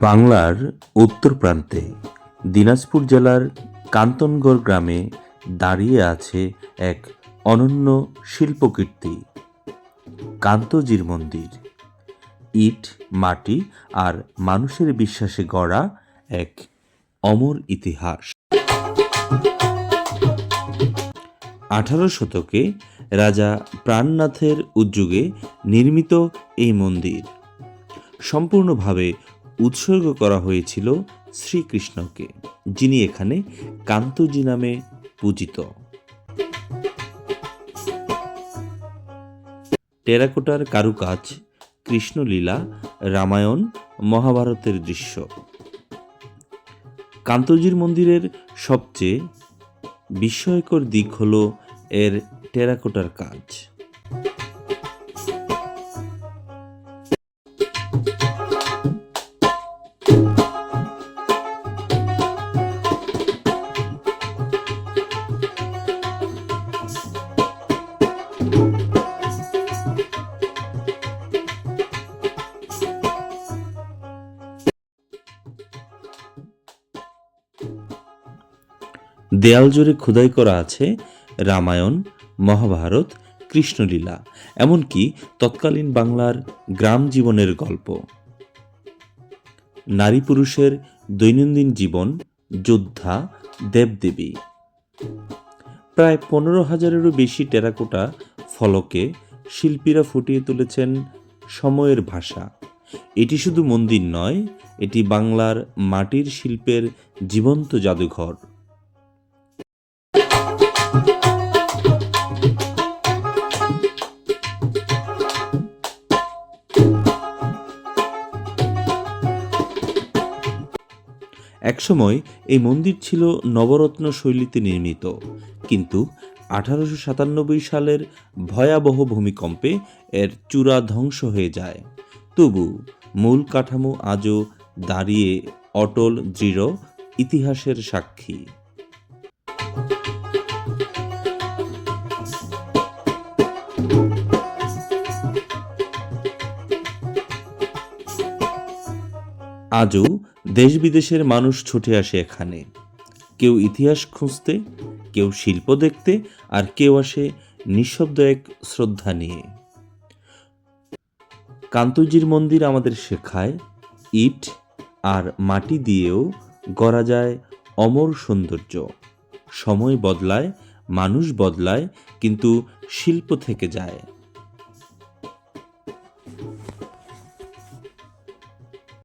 বাংলার উত্তর প্রান্তে দিনাজপুর জেলার কান্তনগড় গ্রামে দাঁড়িয়ে আছে এক অনন্য শিল্পকীর্তি, কান্তজির মন্দির। ইট, মাটি আর মানুষের বিশ্বাসে গড়া এক অমর ইতিহাস। আঠারো শতকে রাজা প্রাণনাথের উদ্যোগে নির্মিত এই মন্দির। সম্পূর্ণভাবে উৎসর্গ করা হয়েছিল শ্রীকৃষ্ণকে, যিনি এখানে কান্তজি নামে পূজিত। টেরাকোটার কারুকাজ, কৃষ্ণলীলা, রামায়ণ, মহাভারতের দৃশ্য। কান্তজির মন্দিরের সবচেয়ে বিস্ময়কর দিক হল এর টেরাকোটার কাজ। দেয়াল জুড়ে খোদাই করা আছে রামায়ণ, মহাভারত, কৃষ্ণলীলা, এমনকি তৎকালীন বাংলার গ্রাম জীবনের গল্প। নারী পুরুষের দৈনন্দিন জীবন, যোদ্ধা, দেবদেবী। প্রায় পনেরো হাজারেরও বেশি টেরাকোটা ফলকে শিল্পীরা ফুটিয়ে তুলেছেন সময়ের ভাষা। এটি শুধু মন্দির নয়, এটি বাংলার মাটির শিল্পের জীবন্ত জাদুঘর। একসময় এই মন্দির ছিল নবরত্ন শৈলীতে নির্মিত। কিন্তু আঠারোশো সাতানব্বই সালের ভয়াবহ ভূমিকম্পে এর চূড়া ধ্বংস হয়ে যায়। তবু মূল কাঠামো আজও দাঁড়িয়ে অটল, দৃঢ় ইতিহাসের সাক্ষী। আজও দেশ বিদেশের মানুষ ছুটে আসে এখানে। কেউ ইতিহাস খুঁজতে, কেউ শিল্প দেখতে, আর কেউ আসে নিঃশব্দ এক শ্রদ্ধা নিয়ে। কান্তজির মন্দির আমাদের শেখায়, ইট আর মাটি দিয়েও গড়া যায় অমর সৌন্দর্য। সময় বদলায়, মানুষ বদলায়, কিন্তু শিল্প থেকে যায়।